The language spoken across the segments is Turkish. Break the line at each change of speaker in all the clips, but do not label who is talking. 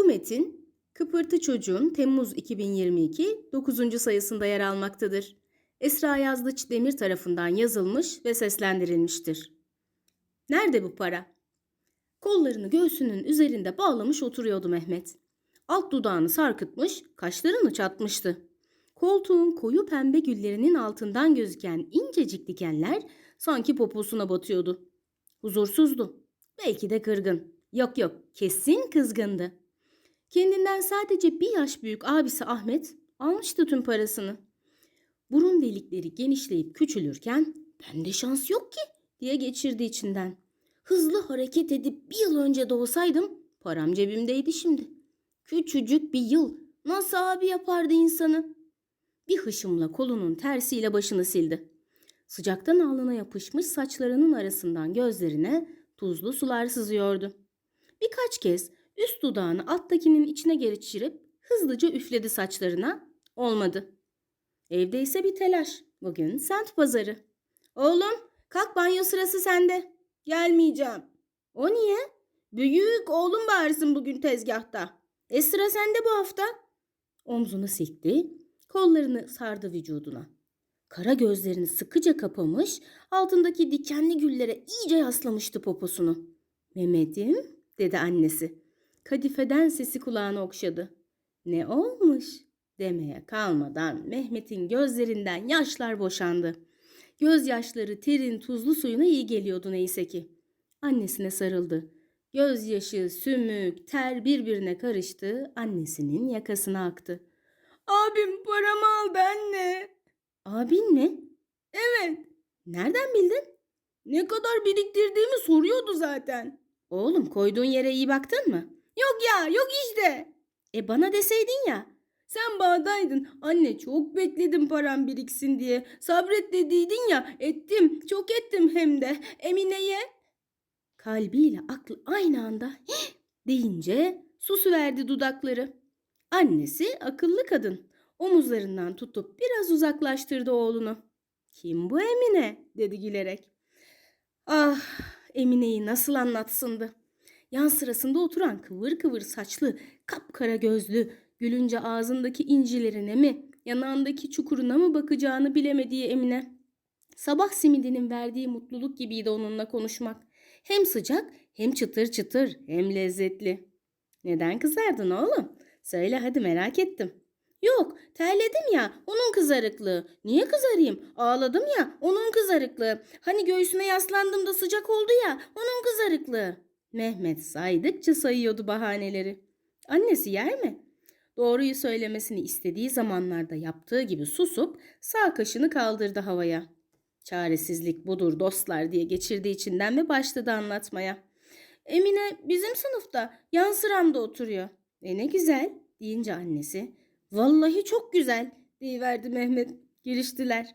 Bu metin Kıpırtı Çocuğun Temmuz 2022 9. sayısında yer almaktadır. Esra Yazdıç Demir tarafından yazılmış ve seslendirilmiştir. Nerede bu para? Kollarını göğsünün üzerinde bağlamış oturuyordu Mehmet. Alt dudağını sarkıtmış, kaşlarını çatmıştı. Koltuğun koyu pembe güllerinin altından gözüken incecik dikenler sanki poposuna batıyordu. Huzursuzdu. Belki de kırgın. Yok yok, kesin kızgındı. Kendinden sadece bir yaş büyük abisi Ahmet almıştı tüm parasını. Burun delikleri genişleyip küçülürken bende şans yok ki diye geçirdi içinden. Hızlı hareket edip bir yıl önce doğsaydım param cebimdeydi şimdi. Küçücük bir yıl nasıl abi yapardı insanı? Bir hışımla kolunun tersiyle başını sildi. Sıcaktan alnına yapışmış saçlarının arasından gözlerine tuzlu sular sızıyordu. Birkaç kez üst dudağını alttakinin içine geçirip hızlıca üfledi saçlarına. Olmadı. Evde ise bir telaş. Bugün sent pazarı. Oğlum kalk banyo sırası sende. Gelmeyeceğim. O niye? Büyük oğlum bağırsın bugün tezgahta. E sıra sende bu hafta. Omzunu silkti, kollarını sardı vücuduna. Kara gözlerini sıkıca kapamış, altındaki dikenli güllere iyice yaslamıştı poposunu. Mehmet'im, dedi annesi. Kadifeden sesi kulağına okşadı. Ne olmuş? demeye kalmadan Mehmet'in gözlerinden yaşlar boşandı. Gözyaşları terin tuzlu suyuna iyi geliyordu neyse ki. Annesine sarıldı. Gözyaşı, sümük, ter birbirine karıştı, annesinin yakasına aktı. Abim paramı aldı anne. Abin mi? Evet. Nereden bildin? Ne kadar biriktirdiğimi soruyordu zaten. Oğlum koyduğun yere iyi baktın mı? Yok ya yok işte. E bana deseydin ya. Sen bağdaydın. Anne çok bekledim param biriksin diye. Sabret dediydin ya. Ettim. Çok ettim hem de. Emine'ye. Kalbiyle aklı aynı anda "Hih!" deyince susuverdi dudakları. Annesi akıllı kadın. Omuzlarından tutup biraz uzaklaştırdı oğlunu. Kim bu Emine? dedi gülerek. Ah Emine'yi nasıl anlatsındı. Yan sırasında oturan kıvır kıvır saçlı, kapkara gözlü, gülünce ağzındaki incilerine mi, yanağındaki çukuruna mı bakacağını bilemediği Emine. Sabah simidinin verdiği mutluluk gibiydi onunla konuşmak. Hem sıcak, hem çıtır çıtır, hem lezzetli. Neden kızardın oğlum? Söyle hadi merak ettim. Yok, terledim ya, onun kızarıklığı. Niye kızarayım? Ağladım ya, onun kızarıklığı. Hani göğsüne yaslandım da sıcak oldu ya, onun kızarıklığı. Mehmet saydıkça sayıyordu bahaneleri. Annesi yer mi? Doğruyu söylemesini istediği zamanlarda yaptığı gibi susup sağ kaşını kaldırdı havaya. Çaresizlik budur dostlar diye geçirdi içinden ve başladı anlatmaya. Emine bizim sınıfta yan sıramda oturuyor. E ne güzel deyince annesi. Vallahi çok güzel deyiverdi Mehmet. Giriştiler.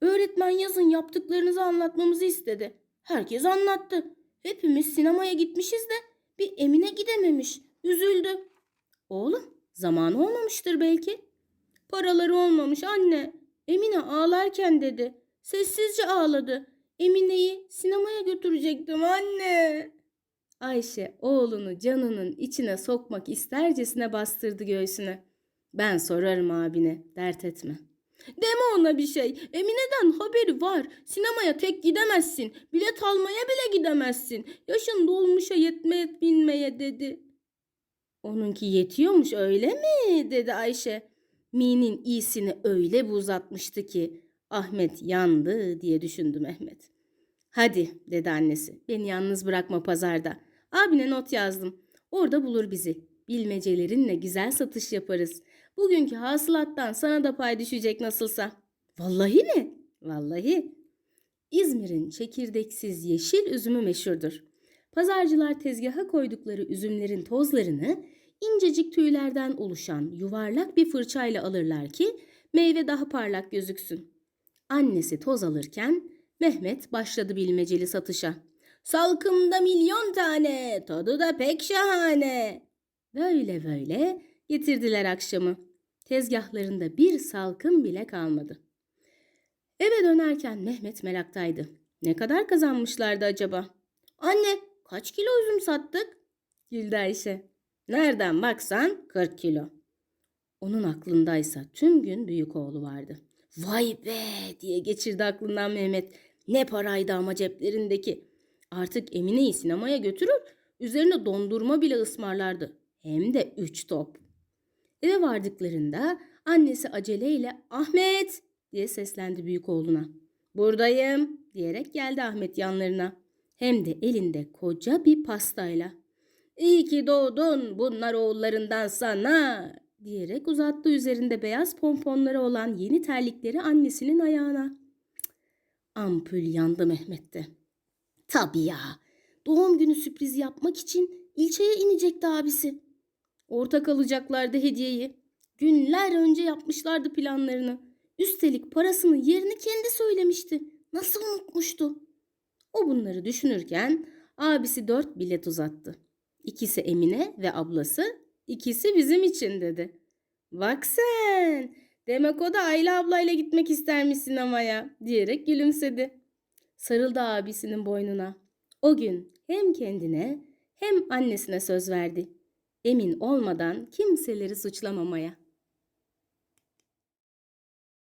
Öğretmen yazın yaptıklarınızı anlatmamızı istedi. Herkes anlattı. Hepimiz sinemaya gitmişiz de bir Emine gidememiş. Üzüldü. Oğlum zamanı olmamıştır belki. Paraları olmamış anne. Emine ağlarken dedi. Sessizce ağladı. Emine'yi sinemaya götürecektim anne. Ayşe oğlunu canının içine sokmak istercesine bastırdı göğsüne. Ben sorarım abine, dert etme. Deme ona bir şey. Emine'den haberi var. Sinemaya tek gidemezsin. Bilet almaya bile gidemezsin. Yaşın dolmuşa yetmeye binmeye dedi. Onunki yetiyormuş öyle mi? dedi Ayşe. Mi'nin iyisini öyle bir uzatmıştı ki Ahmet yandı diye düşündü Mehmet. Hadi dedi annesi. Beni yalnız bırakma pazarda. Abine not yazdım. Orada bulur bizi. Bilmecelerinle güzel satış yaparız. Bugünkü hasılattan sana da pay düşecek nasılsa. Vallahi mi? Vallahi. İzmir'in çekirdeksiz yeşil üzümü meşhurdur. Pazarcılar tezgaha koydukları üzümlerin tozlarını incecik tüylerden oluşan yuvarlak bir fırçayla alırlar ki meyve daha parlak gözüksün. Annesi toz alırken Mehmet başladı bilmeceli satışa. Salkımda milyon tane, tadı da pek şahane. Böyle böyle getirdiler akşamı. Tezgahlarında bir salkım bile kalmadı. Eve dönerken Mehmet meraktaydı. Ne kadar kazanmışlardı acaba? Anne kaç kilo üzüm sattık? Güldü Ayşe. Nereden baksan 40 kilo. Onun aklındaysa tüm gün büyük oğlu vardı. Vay be diye geçirdi aklından Mehmet. Ne paraydı ama ceplerindeki. Artık Emine'yi sinemaya götürür, üzerine dondurma bile ısmarlardı. Hem de üç top. Eve vardıklarında annesi aceleyle Ahmet diye seslendi büyük oğluna. Buradayım diyerek geldi Ahmet yanlarına. Hem de elinde koca bir pastayla. İyi ki doğdun bunlar oğullarından sana diyerek uzattı üzerinde beyaz pomponları olan yeni terlikleri annesinin ayağına. Ampul yandı Mehmet'te. Tabii ya. Doğum günü sürprizi yapmak için ilçeye inecekti abisi. Ortak alacaklardı hediyeyi. Günler önce yapmışlardı planlarını. Üstelik parasını yerini kendi söylemişti. Nasıl unutmuştu? O bunları düşünürken abisi dört bilet uzattı. İkisi Emine ve ablası, ikisi bizim için dedi. Bak sen, demek o da Ayla ablayla gitmek istermiş sinemaya diyerek gülümsedi. Sarıldı abisinin boynuna. O gün hem kendine hem annesine söz verdi. Emin olmadan kimseleri suçlamamaya.